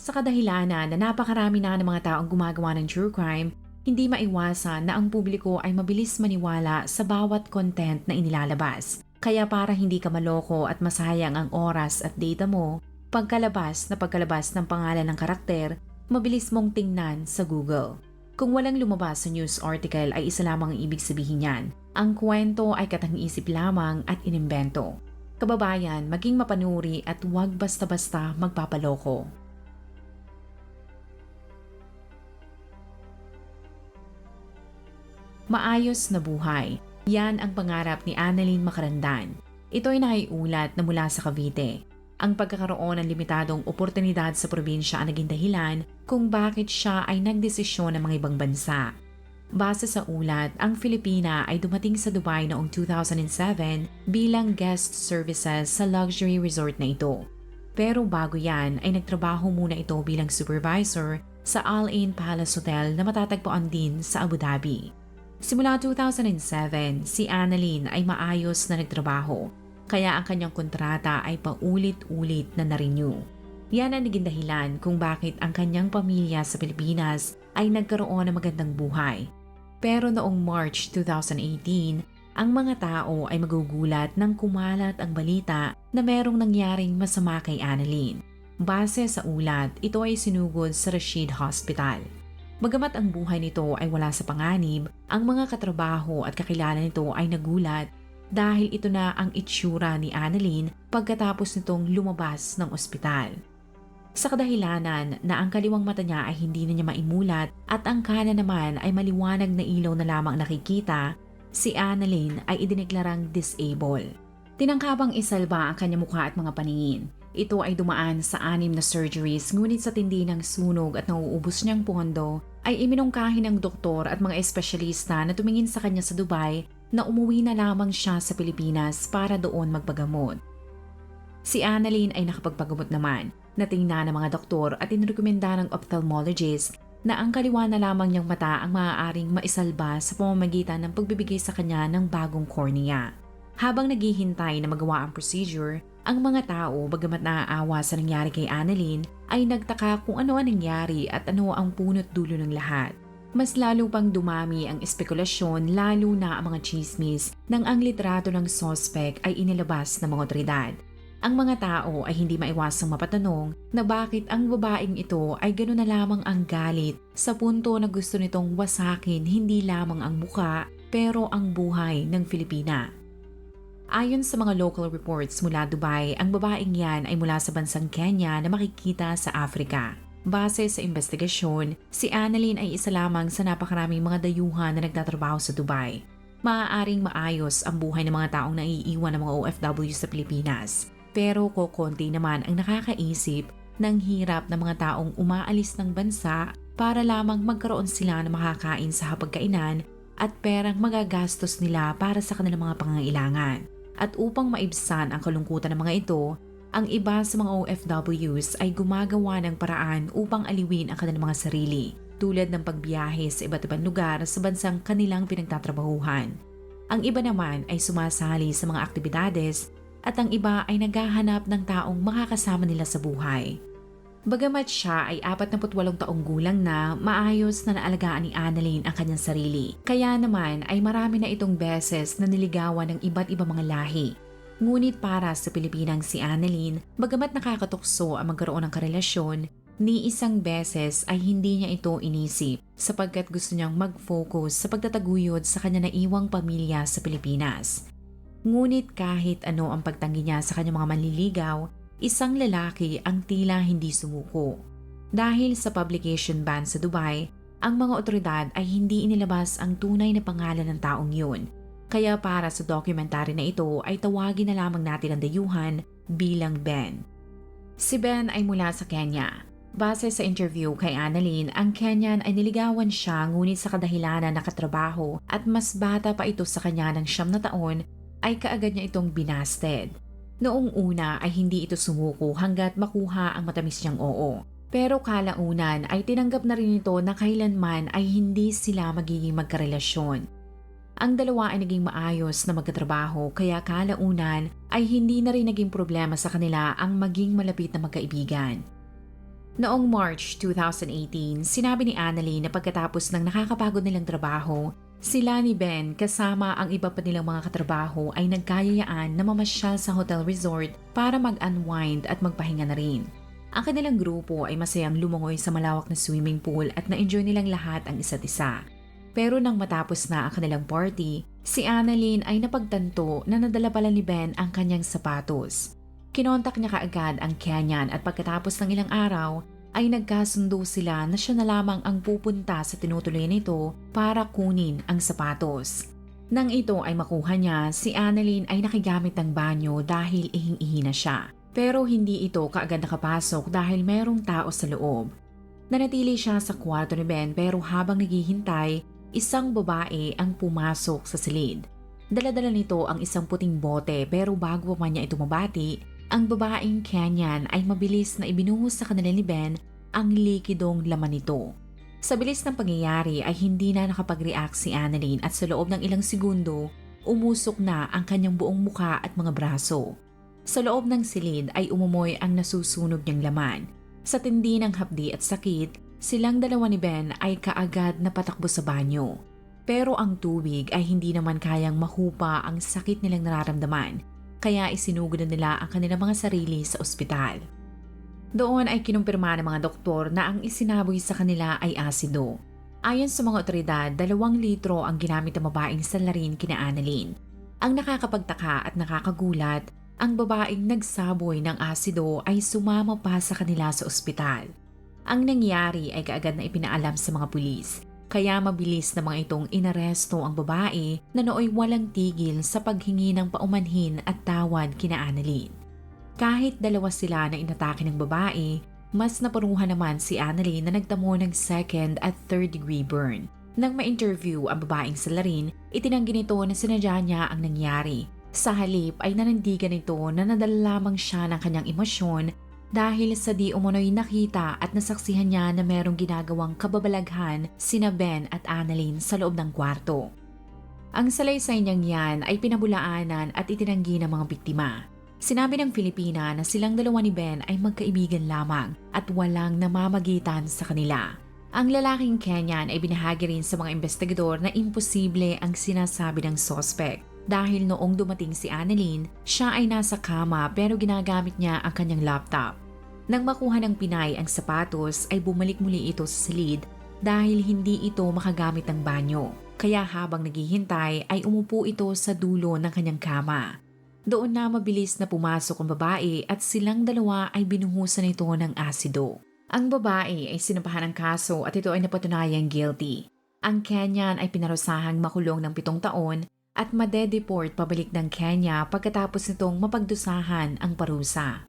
Sa kadahilanan na napakarami na ng mga taong gumagawa ng true crime, hindi maiwasan na ang publiko ay mabilis maniwala sa bawat content na inilalabas. Kaya para hindi ka maloko at masayang ang oras at data mo, pagkalabas na pagkalabas ng pangalan ng karakter, mabilis mong tingnan sa Google. Kung walang lumabas sa news article ay isa lamang ang ibig sabihin niyan. Ang kwento ay katang-isip lamang at inimbento. Kababayan, maging mapanuri at huwag basta-basta magpapaloko. Maayos na buhay. Yan ang pangarap ni Annalyn Makarandan. Ito ay naiulat na mula sa Cavite. Ang pagkakaroon ng limitadong oportunidad sa probinsya ang naging dahilan kung bakit siya ay nagdesisyon ng mga ibang bansa. Base sa ulat, ang Filipina ay dumating sa Dubai noong 2007 bilang guest services sa luxury resort na ito. Pero bago yan ay nagtrabaho muna ito bilang supervisor sa Al Ain Palace Hotel na matatagpuan din sa Abu Dhabi. Simula 2007, si Annalyn ay maayos na nagtrabaho, kaya ang kanyang kontrata ay paulit-ulit na na-renew. Yan ang naging dahilan kung bakit ang kanyang pamilya sa Pilipinas ay nagkaroon ng magandang buhay. Pero noong March 2018, ang mga tao ay magugulat nang kumalat ang balita na merong nangyaring masama kay Annalyn. Base sa ulat, ito ay sinugod sa Rashid Hospital. Bagamat ang buhay nito ay wala sa panganib, ang mga katrabaho at kakilala nito ay nagulat dahil ito na ang itsura ni Annalyn pagkatapos nitong lumabas ng ospital. Sa kadahilanan na ang kaliwang mata niya ay hindi na niya maimulat at ang kanan naman ay maliwanag na ilaw na lamang nakikita, si Annalyn ay idineklarang disabled. Tinangkabang isalba ang kanyang mukha at mga paningin. Ito ay dumaan sa anim na surgeries ngunit sa tindi ng sunog at nauubos niyang pondo ay iminungkahi ng doktor at mga espesyalista na tumingin sa kanya sa Dubai na umuwi na lamang siya sa Pilipinas para doon magpagamot. Si Annalyn ay nakapagpagamot naman, natingnan ng mga doktor at inirekomenda ng ophthalmologist na ang kaliwa na lamang niyang mata ang maaaring maisalba sa pamamagitan ng pagbibigay sa kanya ng bagong cornea. Habang naghihintay na magawa ang procedure, ang mga tao, bagamat naaawa sa nangyari kay Annalyn, ay nagtaka kung ano ang nangyari at ano ang punot dulo ng lahat. Mas lalo pang dumami ang espekulasyon lalo na ang mga chismis nang ang litrato ng sospek ay inilabas ng mga otoridad. Ang mga tao ay hindi maiwasang mapatanong na bakit ang babaeng ito ay gano'n na lamang ang galit sa punto na gusto nitong wasakin hindi lamang ang muka pero ang buhay ng Filipina. Ayon sa mga local reports mula Dubai, ang babaeng yan ay mula sa bansang Kenya na makikita sa Afrika. Base sa investigasyon, si Annalyn ay isa lamang sa napakaraming mga dayuhan na nagtatrabaho sa Dubai. Maaaring maayos ang buhay ng mga taong naiiwan ng mga OFW sa Pilipinas. Pero kokonti naman ang nakakaisip ng hirap ng mga taong umaalis ng bansa para lamang magkaroon sila ng makakain sa hapagkainan at perang magagastos nila para sa kanilang mga pangangailangan. At upang maibsan ang kalungkutan ng mga ito, ang iba sa mga OFWs ay gumagawa ng paraan upang aliwin ang kanilang mga sarili, tulad ng pagbiyahe sa iba't ibang lugar sa bansang kanilang pinagtatrabahuhan. Ang iba naman ay sumasali sa mga aktibidades at ang iba ay naghahanap ng taong makakasama nila sa buhay. Bagamat siya ay 48 taong gulang na, maayos na naalagaan ni Annalyn ang kanyang sarili. Kaya naman ay marami na itong beses na niligawan ng iba't ibang mga lahi. Ngunit para sa Pilipinang si Annalyn, bagamat nakakatukso ang magkaroon ng karelasyon, ni isang beses ay hindi niya ito inisip sapagkat gusto niyang mag-focus sa pagtataguyod sa kanya naiwang pamilya sa Pilipinas. Ngunit kahit ano ang pagtanggi niya sa kanyang mga manliligaw, isang lalaki ang tila hindi sumuko. Dahil sa publication ban sa Dubai, ang mga otoridad ay hindi inilabas ang tunay na pangalan ng taong yun. Kaya para sa documentary na ito ay tawagin na lamang natin ang dayuhan bilang Ben. Si Ben ay mula sa Kenya. Base sa interview kay Annalyn, ang Kenyan ay niligawan siya ngunit sa kadahilanan nakatrabaho at mas bata pa ito sa kanya ng siyam na taon ay kaagad niya itong binasted. Noong una ay hindi ito sumuko hanggat makuha ang matamis niyang oo. Pero kalaunan ay tinanggap na rin ito na kailanman ay hindi sila magiging magkarelasyon. Ang dalawa ay naging maayos na magkatrabaho kaya kalaunan ay hindi na rin naging problema sa kanila ang maging malapit na magkaibigan. Noong March 2018, sinabi ni Annalyn na pagkatapos ng nakakapagod nilang trabaho, sila ni Ben kasama ang iba pa nilang mga katrabaho ay nagkayayaan na mamasyal sa hotel resort para mag-unwind at magpahinga na rin. Ang kanilang grupo ay masayang lumungoy sa malawak na swimming pool at na-enjoy nilang lahat ang isa't isa. Pero nang matapos na ang kanilang party, si Annalyn ay napagtanto na nadala pala ni Ben ang kanyang sapatos. Kinontak niya kaagad ang Kenyan at pagkatapos ng ilang araw ay nagkasundo sila na siya na lamang ang pupunta sa tinutuloy nito para kunin ang sapatos. Nang ito ay makuha niya, si Annalyn ay nakigamit ng banyo dahil ihing-ihi na siya. Pero hindi ito kaagad nakapasok dahil merong tao sa loob. Nanatili siya sa kwarto ni Ben pero habang naghihintay, isang babae ang pumasok sa silid. Daladala nito ang isang puting bote pero bago pa man niya ito mabati, ang babaeng Kenyan ay mabilis na ibinuhos sa kanila ni Ben ang likidong laman nito. Sa bilis ng pangyayari ay hindi na nakapag-react si Annalyn at sa loob ng ilang segundo, umusok na ang kanyang buong muka at mga braso. Sa loob ng silid ay umumoy ang nasusunog niyang laman. Sa tindi ng hapdi at sakit, silang dalawa ni Ben ay kaagad na patakbo sa banyo. Pero ang tubig ay hindi naman kayang mahupa ang sakit nilang nararamdaman kaya isinugod na nila ang kanilang mga sarili sa ospital. Doon ay kinumpirma ng mga doktor na ang isinaboy sa kanila ay asido. Ayon sa mga otoridad, dalawang litro ang ginamit ng babaeng salarin kina Annalyn. Ang nakakapagtaka at nakakagulat, ang babaeng nagsaboy ng asido ay sumama pa sa kanila sa ospital. Ang nangyari ay kaagad na ipinaalam sa mga pulis kaya mabilis na mga itong inaresto ang babae na nooy walang tigil sa paghingi ng paumanhin at tawad kina Annalyn. Kahit dalawa sila na inatake ng babae, mas naparuhan naman si Annalyn na nagtamo ng second at third degree burn. Nang ma-interview ang babaeng salarin, itinanggi nito na sinadya niya ang nangyari. Sa halip ay nanindigan nito na nadala lamang siya ng kanyang emosyon dahil sa di umunoy nakita at nasaksihan niya na merong ginagawang kababalaghan sina Ben at Annalyn sa loob ng kwarto. Ang salaysay niyang yan ay pinabulaanan at itinanggi ng mga biktima. Sinabi ng Filipina na silang dalawa ni Ben ay magkaibigan lamang at walang namamagitan sa kanila. Ang lalaking Kenyan ay binahagi rin sa mga investigador na imposible ang sinasabi ng sospek dahil noong dumating si Annalyn, siya ay nasa kama pero ginagamit niya ang kanyang laptop. Nang makuha ng Pinay ang sapatos ay bumalik muli ito sa silid dahil hindi ito makagamit ng banyo. Kaya habang naghihintay ay umupo ito sa dulo ng kanyang kama. Doon na mabilis na pumasok ang babae at silang dalawa ay binuhusan ito ng asido. Ang babae ay sinampahan ng kaso at ito ay napatunayang guilty. Ang Kenyan ay pinarusahang makulong ng pitong taon at madedeport pabalik ng Kenya pagkatapos nitong mapagdusahan ang parusa.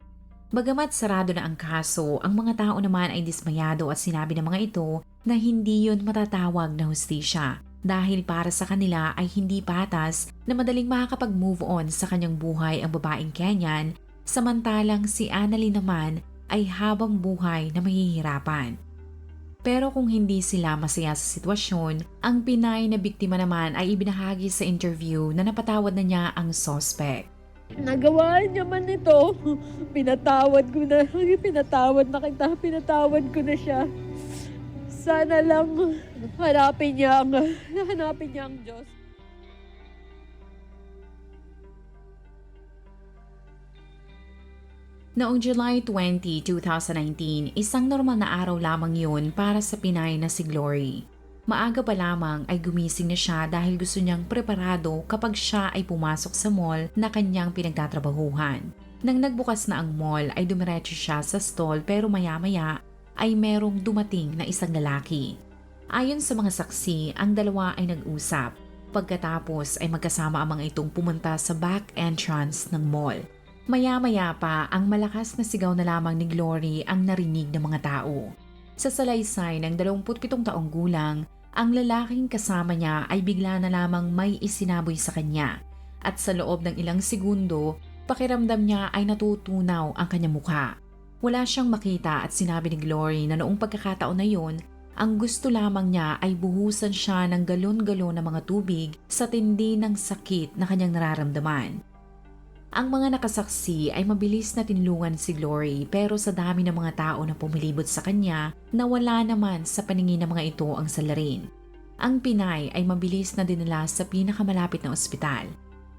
Bagamat sarado na ang kaso, ang mga tao naman ay dismayado at sinabi ng mga ito na hindi yon matatawag na hustisya dahil para sa kanila ay hindi patas na madaling makakapag-move on sa kanyang buhay ang babaeng Kenyan samantalang si Annalyn naman ay habang buhay na mahihirapan. Pero kung hindi sila masaya sa sitwasyon, ang Pinay na biktima naman ay ibinahagi sa interview na napatawad na niya ang suspect. Nagawa niya man ito. Pinatawad ko na. Pinatawad na kita. Pinatawad ko na siya. Sana lang hanapin niya ang, hanapin niya ang Diyos. Noong July 20, 2019, isang normal na araw lamang yun para sa Pinay na si Glory. Maaga pa lamang ay gumising na siya dahil gusto niyang preparado kapag siya ay pumasok sa mall na kanyang pinagtatrabahuhan. Nang nagbukas na ang mall ay dumiretso siya sa stall pero maya-maya ay merong dumating na isang lalaki. Ayon sa mga saksi, ang dalawa ay nag-usap. Pagkatapos ay magkasama ang mga itong pumunta sa back entrance ng mall. Maya-maya pa, ang malakas na sigaw na lamang ni Glory ang narinig ng mga tao. Sa salaysay ng 27 taong gulang, ang lalaking kasama niya ay bigla na lamang may isinaboy sa kanya at sa loob ng ilang segundo, pakiramdam niya ay natutunaw ang kanyang mukha. Wala siyang makita at sinabi ni Glory na noong pagkakataon na yon, ang gusto lamang niya ay buhusan siya ng galon-galon na mga tubig sa tindi ng sakit na kanyang nararamdaman. Ang mga nakasaksi ay mabilis na tinulungan si Glory pero sa dami ng mga tao na pumilibot sa kanya, nawala naman sa paningin ng mga ito ang salarin. Ang Pinay ay mabilis na dinala sa pinakamalapit na ospital.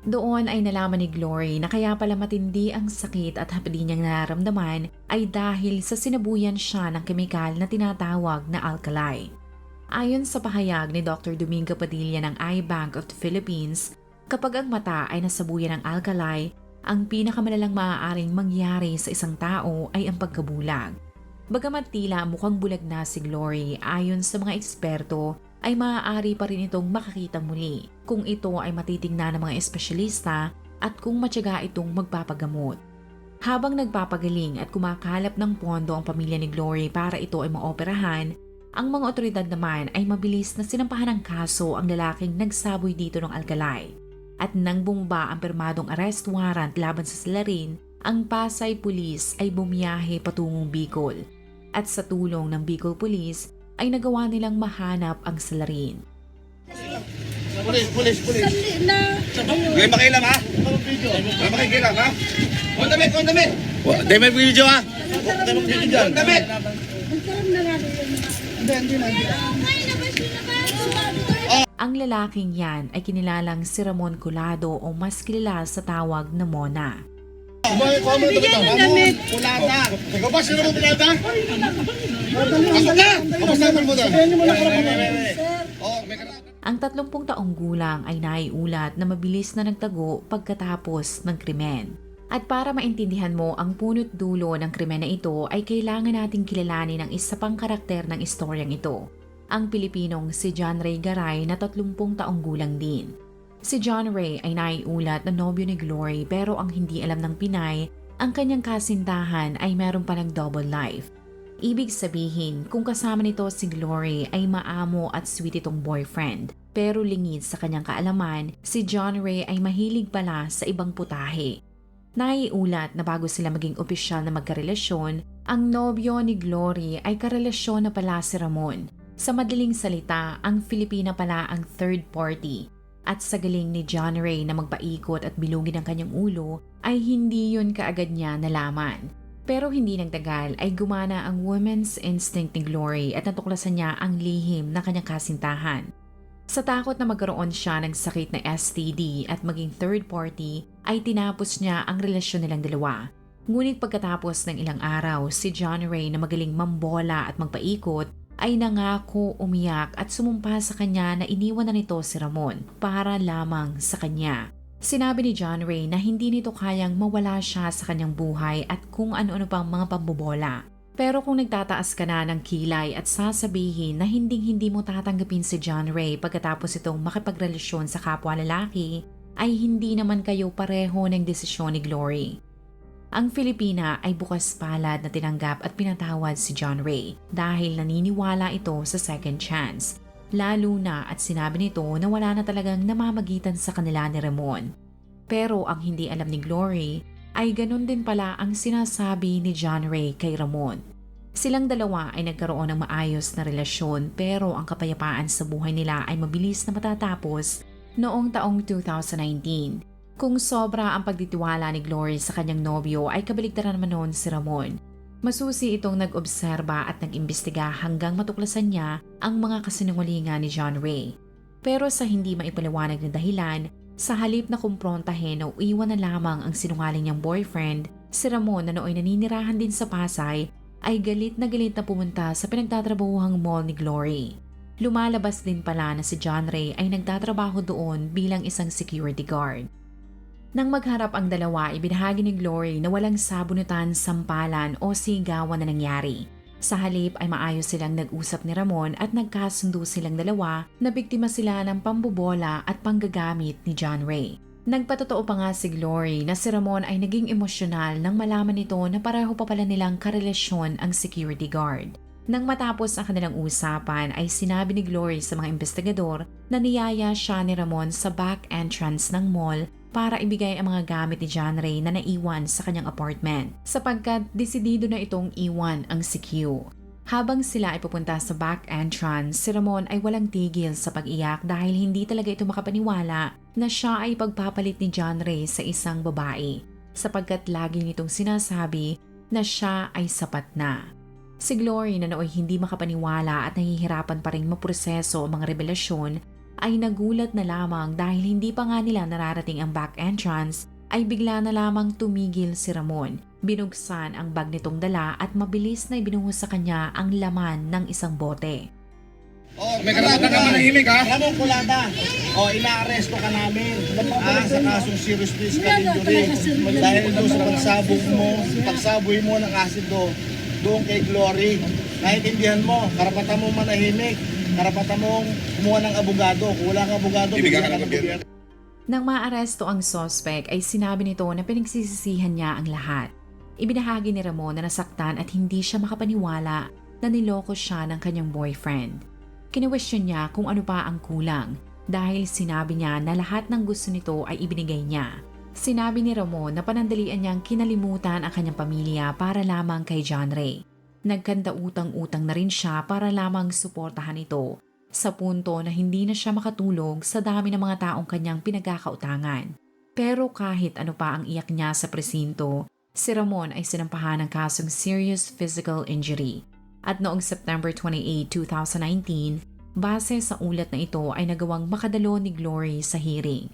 Doon ay nalaman ni Glory na kaya pala matindi ang sakit at hapdi niyang nararamdaman ay dahil sa sinabuyan siya ng kemikal na tinatawag na alkali. Ayon sa pahayag ni Dr. Domingo Padilla ng Eye Bank of the Philippines, kapag ang mata ay nasabuyan ng alkali, ang pinakamalalang maaaring mangyari sa isang tao ay ang pagkabulag. Bagamat tila mukhang bulag na si Glory ayon sa mga eksperto, ay maaari pa rin itong makakita muli kung ito ay matitingnan ng mga espesyalista at kung matyaga itong magpapagamot. Habang nagpapagaling at kumakalap ng pondo ang pamilya ni Glory para ito ay maoperahan, ang mga otoridad naman ay mabilis na sinampahan ng kaso ang lalaking nagsaboy dito ng alkalay. At nang bumba ang permadong arrest warrant laban sa Salarin, ang Pasay Police ay bumiyahe patungong Bicol. At sa tulong ng Bicol Police, ay nagawa nilang mahanap ang Salarin. Pulis, pulis, pulis. Huwag makilam ha? Huwag makikilam ha? On damit, on damit! Dahil may video ha? On damit! Magkaroon na nga rin. Ang lalaking yan ay kinilalang si Ramon Colado o mas kilala sa tawag na Mona. Bigyan ng damit. Pulata! Ikaw ba sino mo pulata? Pasok na! Kapos naman mo doon. May karapatan. Ang 30 taong gulang ay naiulat na mabilis na nagtago pagkatapos ng krimen. At para maintindihan mo ang punot dulo ng krimen na ito ay kailangan nating kilalanin ang isa pang karakter ng istoryang ito. Ang Pilipinong si John Ray Garay na 30 taong gulang din. Si John Ray ay naiulat na nobyo ni Glory pero ang hindi alam ng Pinay, ang kanyang kasintahan ay meron palang double life. Ibig sabihin, kung kasama nito si Glory ay maamo at sweet itong boyfriend. Pero lingid sa kanyang kaalaman, si John Ray ay mahilig pala sa ibang putahe. Naiulat na bago sila maging opisyal na magkarelasyon, ang nobyo ni Glory ay karelasyon na pala si Ramon. Sa madaling salita, ang Filipina pala ang third party. At sa galing ni John Ray na magpaikot at bilugin ang kanyang ulo, ay hindi yun kaagad niya nalaman. Pero hindi nagtagal ay gumana ang woman's instinct ni Glory at natuklasan niya ang lihim na kanyang kasintahan. Sa takot na magkaroon siya ng sakit na STD at maging third party, ay tinapos niya ang relasyon nilang dalawa. Ngunit pagkatapos ng ilang araw, si John Ray na magaling mambola at magpaikot ay nangako, umiyak at sumumpa sa kanya na iniwan na nito si Ramon para lamang sa kanya. Sinabi ni John Ray na hindi nito kayang mawala siya sa kanyang buhay at kung ano-ano pang mga pambobola. Pero kung nagtataas ka na ng kilay at sasabihin na hinding-hindi mo tatanggapin si John Ray pagkatapos itong makipagrelasyon sa kapwa lalaki, ay hindi naman kayo pareho ng desisyon ni Glory. Ang Filipina ay bukas palad na tinanggap at pinatawad si John Ray dahil naniniwala ito sa second chance. Lalo na at sinabi nito na wala na talagang namamagitan sa kanila ni Ramon. Pero ang hindi alam ni Glory ay ganun din pala ang sinasabi ni John Ray kay Ramon. Silang dalawa ay nagkaroon ng maayos na relasyon pero ang kapayapaan sa buhay nila ay mabilis na matatapos noong taong 2019. Kung sobra ang pagtitiwala ni Glory sa kanyang nobyo ay kabaligtaran naman noon si Ramon. Masusi itong nag-obserba at nag-imbestiga hanggang matuklasan niya ang mga kasinungalingan ni John Ray. Pero sa hindi maipaliwanag na dahilan, sa halip na kumprontahin o iwan na lamang ang sinungaling niyang boyfriend, si Ramon na nooy naninirahan din sa Pasay ay galit na galit na pumunta sa pinagtatrabahuhang mall ni Glory. Lumalabas din pala na si John Ray ay nagtatrabaho doon bilang isang security guard. Nang magharap ang dalawa, ibinahagi ni Glory na walang sabunutan, sampalan o sigawan na nangyari. Sa halip ay maayos silang nag-usap ni Ramon at nagkasundo silang dalawa na biktima sila ng pambobola at panggagamit ni John Ray. Nagpatotoo pa nga si Glory na si Ramon ay naging emosyonal nang malaman nito na pareho pa pala nilang karelasyon ang security guard. Nang matapos ang kanilang usapan ay sinabi ni Glory sa mga investigador na niyaya siya ni Ramon sa back entrance ng mall para ibigay ang mga gamit ni John Ray na naiwan sa kanyang apartment sapagkat desidido na itong iwan ang si Q. Habang sila ay pupunta sa back entrance, si Ramon ay walang tigil sa pag-iyak dahil hindi talaga ito makapaniwala na siya ay pagpapalit ni John Ray sa isang babae sapagkat lagi nitong sinasabi na siya ay sapat na. Si Glory na nooy hindi makapaniwala at nahihirapan pa rin maproseso ang mga revelasyon ay nagulat na lamang dahil hindi pa nga nila nararating ang back entrance ay bigla na lamang tumigil si Ramon. Binugsan ang bag nitong dala at mabilis na ibinuhos sa kanya ang laman ng isang bote. Oh, may karapatan ka manahimik ha. Ramon Kulata, o inaaresto ka namin ah, sa kasong serious physical injury dahil doon sa pagsabog mo, pagsaboy mo ng asido doon kay Glory. Naintindihan mo, karapatan mo manahimik, karapatan mong kumuha ng abogado. Kung wala kang abogado, Bibigyan ka ng gobyerno. Nang maaresto ang sospek ay sinabi nito na pinagsisisihan niya ang lahat. Ibinahagi ni Ramon na nasaktan at hindi siya makapaniwala na niloko siya ng kanyang boyfriend. Kinwestiyon niya kung ano pa ang kulang dahil sinabi niya na lahat ng gusto nito ay ibinigay niya. Sinabi ni Ramon na panandalian niyang kinalimutan ang kanyang pamilya para lamang kay John Ray. Nagkanda utang-utang na rin siya para lamang suportahan ito sa punto na hindi na siya makatulog sa dami ng mga taong kanyang pinagkakautangan. Pero kahit ano pa ang iyak niya sa presinto, si Ramon ay sinampahan ng kasong serious physical injury. At noong September 28, 2019, base sa ulat na ito ay nagawang makadalo ni Glory sa hearing.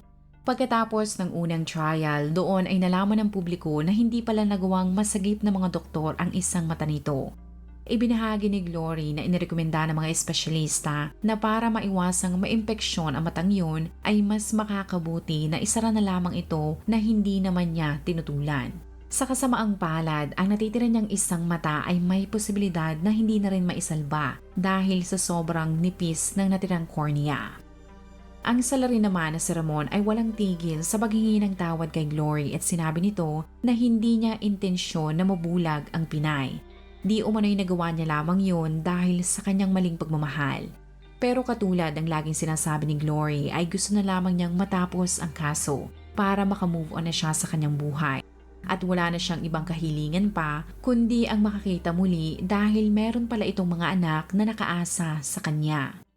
Pagkatapos ng unang trial, doon ay nalaman ng publiko na hindi pala nagawang masagip ng mga doktor ang isang mata nito. Ibinahagi ni Glory na inirekomenda ng mga espesyalista na para maiwasang maimpeksyon ang matang yun ay mas makakabuti na isara na lamang ito na hindi naman niya tinutulan. Sa kasamaang palad, ang natitira niyang isang mata ay may posibilidad na hindi na rin maisalba dahil sa sobrang nipis ng natirang cornea. Ang salari naman na si Ramon ay walang tigil sa paghingi ng tawad kay Glory at sinabi nito na hindi niya intensyon na mabulag ang Pinay. Di umano'y nagawa niya lamang yun dahil sa kanyang maling pagmamahal. Pero katulad ng laging sinasabi ni Glory ay gusto na lamang niyang matapos ang kaso para makamove on na siya sa kanyang buhay. At wala na siyang ibang kahilingan pa kundi ang makakita muli dahil meron pala itong mga anak na nakaasa sa kanya.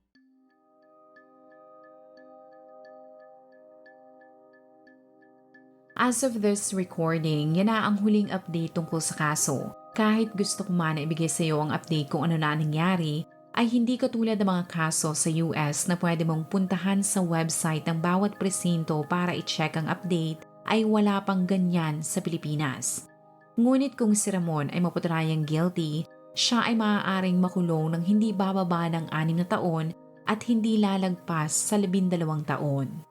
As of this recording, yan na ang huling update tungkol sa kaso. Kahit gusto ko man ibigay sa iyo ang update kung ano na nangyari, ay hindi katulad ng mga kaso sa US na pwede mong puntahan sa website ng bawat presinto para i-check ang update ay wala pang ganyan sa Pilipinas. Ngunit kung si Ramon ay maputrayang guilty, siya ay maaaring makulong ng hindi bababa ng anim na taon at hindi lalagpas sa labindalawang taon.